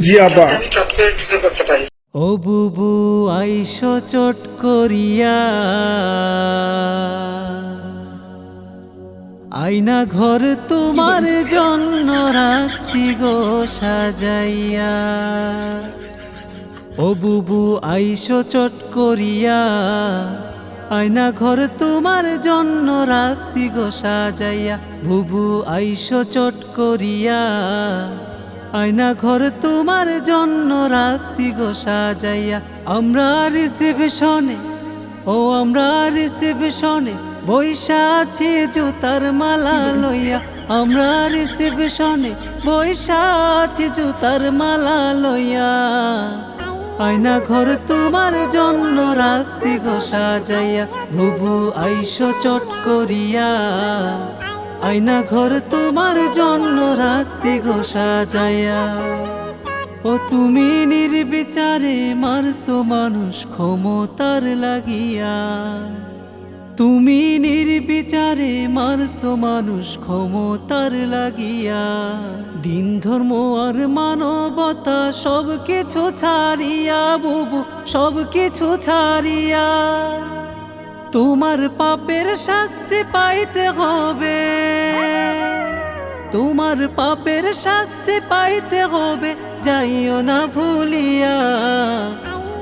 জি ও বুবু চট করিয়া। আইনা ঘর তোমার জন্য রাখছি গো সাজাইয়া। ও বুবু, আইসো চট করিয়া। আয়না ঘর তোমার জন্য রাখছি গো সাজাইয়া। বুবু আইসো চট করিয়া। আয়না ঘর তোমার জন্য রাখছি গো সাজাইয়া। আমরা রিসেপশনে, ও আমরা রিসেপশনে বৈশা আছি জুতার মালা লইয়া। আমরা রিসেপশনে বৈশা আছি জুতার মালা লইয়া। আয়না ঘর তোমার জন্য রাখছি গো সাজাইয়া। ভুবু, আইসো, চট করিয়া। আয়না ঘর তোমার জন্য রাখছি গো সাজাইয়া। ও তুমি নির্বিচারে মারছো মানুষ ক্ষমতার লাগিয়া। তুমি নির্বিচারে মারছো মানুষ ক্ষমতার লাগিয়া। দিন ধর্ম আর মানবতা সব কিছু ছাড়িয়া, বুবু সব কিছু ছাড়িয়া। তোমার পাপের শাস্তি পাইতে হবে। তোমার পাপের শাস্তি পাইতে হবে, যাইও না ভুলিয়া।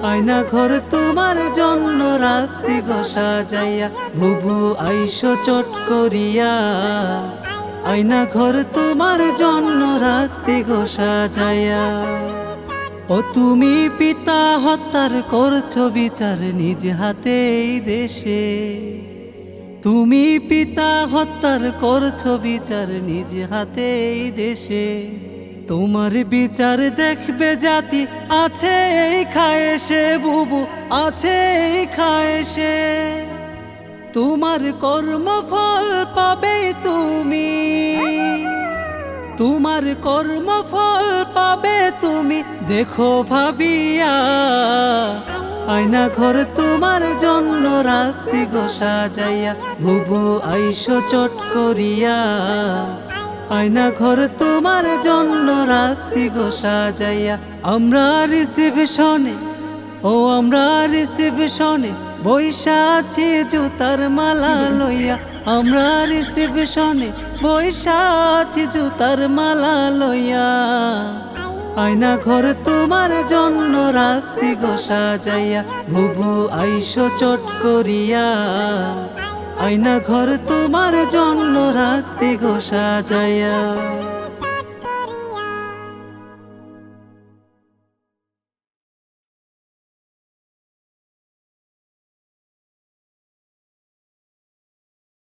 আয়না ঘর তোমার জন্য রাখছি গো সাজাইয়া। বুবু, আইসো, চট করিয়া। আয়না ঘর তোমার জন্য রাখছি গো সাজাইয়া। ও তুমি পিতা হত্যার করছ বিচার নিজ হাতে এই দেশে। তুমি পিতা হত্যার করছ বিচার নিজ হাতে এই দেশে। তোমার বিচার দেখবে জাতি, আছে এই খায়েশে বুবু, আছে এই খায়েশে তোমার কর্মফল পাবে তুমি, তোমার কর্মফল পাবে তুমি, দেখো ভাবিয়া। আয়না ঘর তোমার জন্য রাখছি গো সাজাইয়া, বুবু আইসো চট করিয়া। আয়না ঘর তোমার জন্য রাখছি গো সাজাইয়া। আমরা রিসেপশনে ও আমরা রিসেপশনে বৈশা আছি জুতার মালা লইয়া। আমরা রিসেপশনে বৈশা আছি জুতার মালা লইয়া। আয়না ঘর তোমার জন্য রাখছি গো সাজাইয়া। বুবু আইসো চট করিয়া। আয়না ঘর তোমার জন্য রাখছি গো সাজাইয়া।